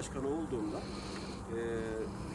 başkanı olduğumda e,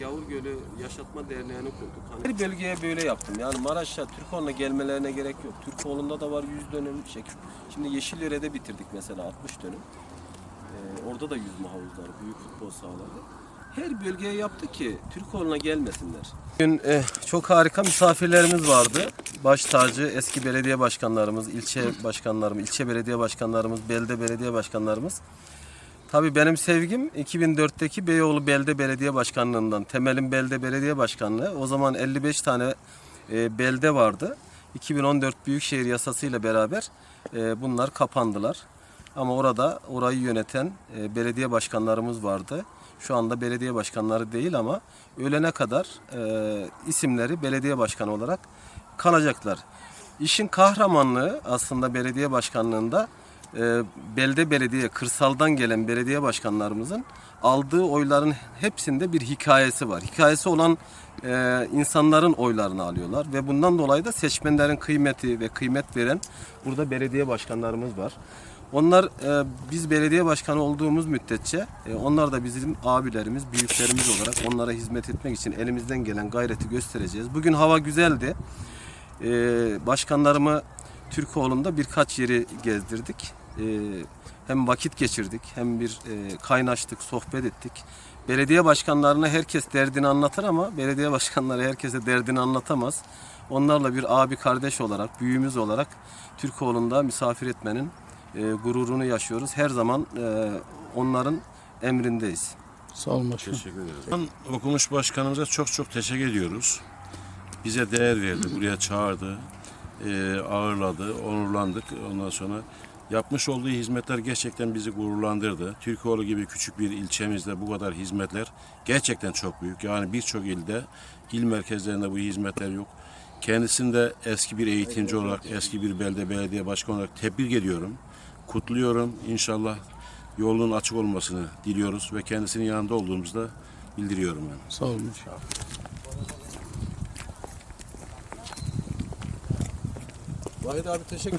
Gavur Gölü Yaşatma Derneği'ni kurduk. Hani her bölgeye böyle yaptım. Yani Maraş'a, Türkoğlu'na gelmelerine gerek yok. Türkoğlu'nda da var 100 dönüm çekim. Şimdi Yeşildere'de bitirdik mesela 60 dönüm. E, orada da yüzme havuzları, büyük futbol sahaları. Her bölgeye yaptı ki Türkoğlu'na gelmesinler. Bugün eh, çok harika misafirlerimiz vardı. Baş tacı eski belediye başkanlarımız, ilçe başkanlarımız, ilçe belediye başkanlarımız, belde belediye başkanlarımız. Tabii benim sevgim 2004'teki Beyoğlu Belde Belediye Başkanlığından, Temel'in Belde Belediye Başkanlığı. O zaman 55 tane e, belde vardı. 2014 Büyükşehir Yasası ile beraber e, bunlar kapandılar. Ama orada orayı yöneten e, belediye başkanlarımız vardı. Şu anda belediye başkanları değil ama ölene kadar e, isimleri belediye başkanı olarak kalacaklar. İşin kahramanlığı aslında belediye başkanlığında e, belde belediye, kırsaldan gelen belediye başkanlarımızın aldığı oyların hepsinde bir hikayesi var. Hikayesi olan e, insanların oylarını alıyorlar ve bundan dolayı da seçmenlerin kıymeti ve kıymet veren burada belediye başkanlarımız var. Onlar e, biz belediye başkanı olduğumuz müddetçe e, onlar da bizim abilerimiz, büyüklerimiz olarak onlara hizmet etmek için elimizden gelen gayreti göstereceğiz. Bugün hava güzeldi. E, başkanlarımı Türkoğlu'nda birkaç yeri gezdirdik. E, hem vakit geçirdik hem bir e, kaynaştık, sohbet ettik. Belediye başkanlarına herkes derdini anlatır ama belediye başkanları herkese derdini anlatamaz. Onlarla bir abi kardeş olarak, büyüğümüz olarak Türkoğlu'nda misafir etmenin e, gururunu yaşıyoruz. Her zaman e, onların emrindeyiz. Sağ olun başkanım. Teşekkür ederiz. Ben okumuş başkanımıza çok çok teşekkür ediyoruz. Bize değer verdi, buraya çağırdı, e, ağırladı, onurlandık. Ondan sonra yapmış olduğu hizmetler gerçekten bizi gururlandırdı. Türkoğlu gibi küçük bir ilçemizde bu kadar hizmetler gerçekten çok büyük. Yani birçok ilde, il merkezlerinde bu hizmetler yok. Kendisini de eski bir eğitimci olarak, eski bir belde belediye başkanı olarak tebrik ediyorum. Kutluyorum. İnşallah yolunun açık olmasını diliyoruz ve kendisinin yanında olduğumuzda bildiriyorum ben. Sağ olun. Vahit abi teşekkür